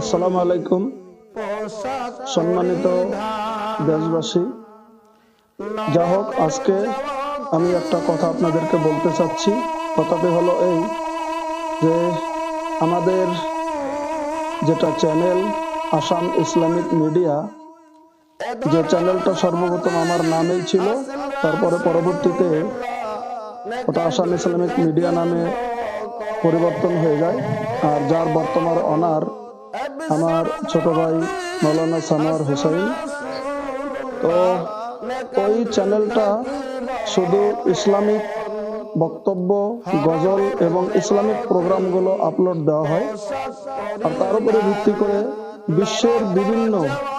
আসসালামু আলাইকুম। সম্মানিত দেশবাসী যা হোক আজকে আমি একটা কথা আপনাদেরকে বলতে চাচ্ছি। কথাটি হলো এই যে আমাদের যেটা চ্যানেল আসাম ইসলামিক মিডিয়া যে চ্যানেলটা সর্বপ্রথম আমার নামেই ছিল তারপরে পরবর্তীতে ওটা আসাম ইসলামিক মিডিয়া নামে পরিবর্তন হয়ে যায়। আর যার বর্তমান অনার আমার ছোট ভাই মৌলানা সানোয়ার হুসাইন তো ওই চ্যানেলটা শুধু ইসলামিক বক্তব্য, গজল এবং ইসলামিক প্রোগ্রামগুলো আপলোড দেওয়া হয়। আর তার উপরে ভিত্তি করে বিশ্বের বিভিন্ন,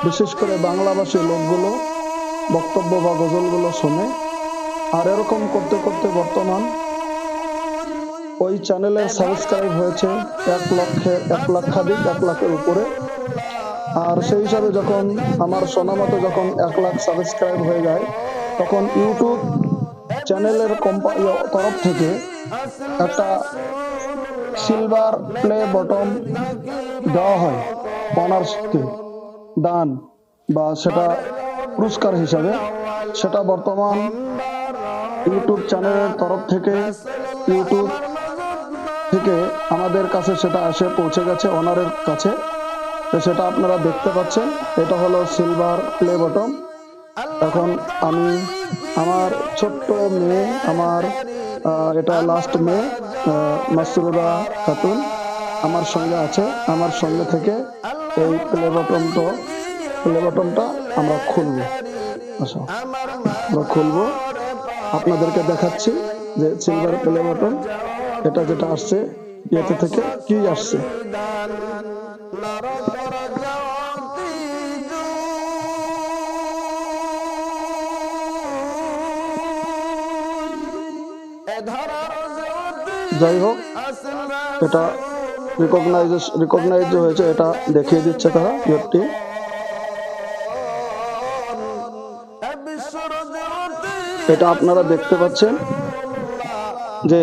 বিশেষ করে বাংলাভাষী লোকগুলো বক্তব্য বা গজলগুলো শোনে। আর এরকম করতে করতে বর্তমান ওই চ্যানেলের সাবস্ক্রাইব হয়েছে এক লক্ষের এক লক্ষাধিক, এক লাখের উপরে। আর সেই হিসাবে যখন আমার শোনা মতো যখন এক লাখ সাবস্ক্রাইব হয়ে যায়, তখন ইউটিউব চ্যানেলের কোম্পানি তরফ থেকে একটা সিলভার প্লে বটম দেওয়া হয় অনার্সকে দান বা সেটা পুরস্কার হিসাবে। সেটা বর্তমান ইউটিউব চ্যানেলের তরফ থেকে ইউটিউব থেকে আমাদের কাছে সেটা এসে পৌঁছে গেছে অনারের কাছে। তো সেটা আপনারা দেখতে পাচ্ছেন। এটা হলো সিলভার প্লে বটম এখন আমি আমার ছোট্ট মেয়ে, আমার এটা লাস্ট মেয়ে মাসুরা খাতুন আমার সঙ্গে আছে। আমার সঙ্গে থেকে এই প্লে বটমটা প্লে বটমটা আমরা খুলবো। আচ্ছা আমরা খুলবো। আপনাদেরকে দেখাচ্ছি যে সিলভার প্লে বটন এটা যেটা আসছে, ইয়েতে থেকে কি আসছে? যাই হোক, এটা রিকগনাইজ রিকগনাইজ হয়েছে, এটা দেখিয়ে দিচ্ছে তারা ইয়েটি এটা আপনারা দেখতে পাচ্ছেন যে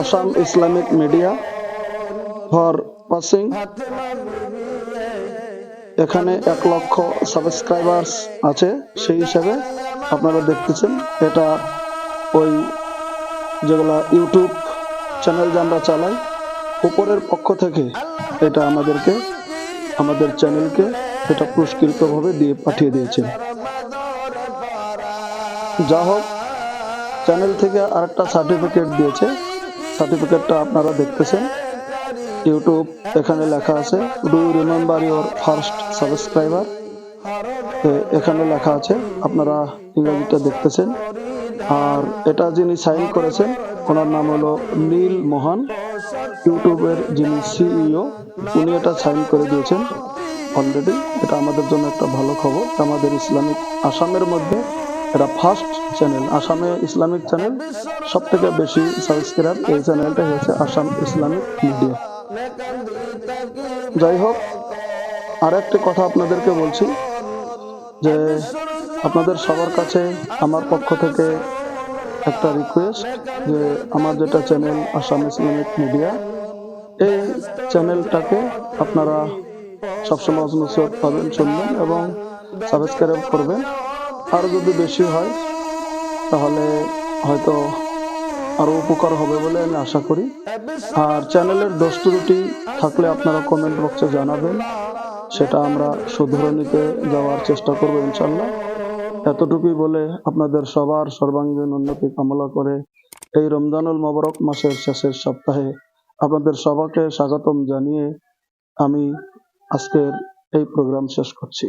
Assam Islamic media for passing এখানে এক লক্ষ সাবস্ক্রাইবার্স আছে, সেই হিসাবে আপনারা দেখতেছেন এটা ওই যেগুলা ইউটিউব চ্যানেল যে আমরা চালাই, উপরের পক্ষ থেকে এটা আমাদেরকে, আমাদের চ্যানেলকে এটা পুরস্কৃতভাবে দিয়ে পাঠিয়ে দিয়েছেন যা হোক চ্যানেল থেকে আরেকটা সার্টিফিকেট দিয়েছে সার্টিফিকেটটা আপনারা দেখতেছেন। ইউটিউব এখানে লেখা আছে do remember your first subscriber এখানে লেখা আছে, আপনারা ইংরেজিটা দেখতেছেন। আর এটা যিনি সাইন করেছেন, ওনার নাম হলো নীল মোহন। ইউটিউবের যিনি সিইও উনি এটা সাইন করে দিয়েছেন অলরেডি এটা আমাদের জন্য একটা ভালো খবর। আমাদের ইসলামিক আসামের মধ্যে এটা ফার্স্ট চ্যানেল আসামে ইসলামিক চ্যানেল সব থেকে বেশি সাবস্ক্রাইব এই চ্যানেলটা হয়েছে আসাম ইসলামিক মিডিয়া যাই হোক আর একটি কথা আপনাদেরকে বলছি, যে আপনাদের সবার কাছে আমার পক্ষ থেকে একটা রিকোয়েস্ট যে আমার যেটা চ্যানেল আসাম ইসলামিক মিডিয়া এই চ্যানেলটাকে আপনারা সবসময় নসিহত পাবেন, শুনবেন এবং সাবস্ক্রাইব করবেন। আরও যদি বেশি হয়, তাহলে হয়তো আরও উপকার হবে বলে আমি আশা করি। আর চ্যানেলের দোষ ত্রুটি থাকলে আপনারা কমেন্ট বক্সে জানাবেন। সেটা আমরা শুধরে নিতে যাওয়ার চেষ্টা করব ইনশাল্লাহ এতটুকুই বলে আপনাদের সবার সর্বাঙ্গীন উন্নতি কামনা করে এই রমজানুল মোবারক মাসের শেষের সপ্তাহে আপনাদের সবাকে স্বাগতম জানিয়ে আমি আজকের এই প্রোগ্রাম শেষ করছি।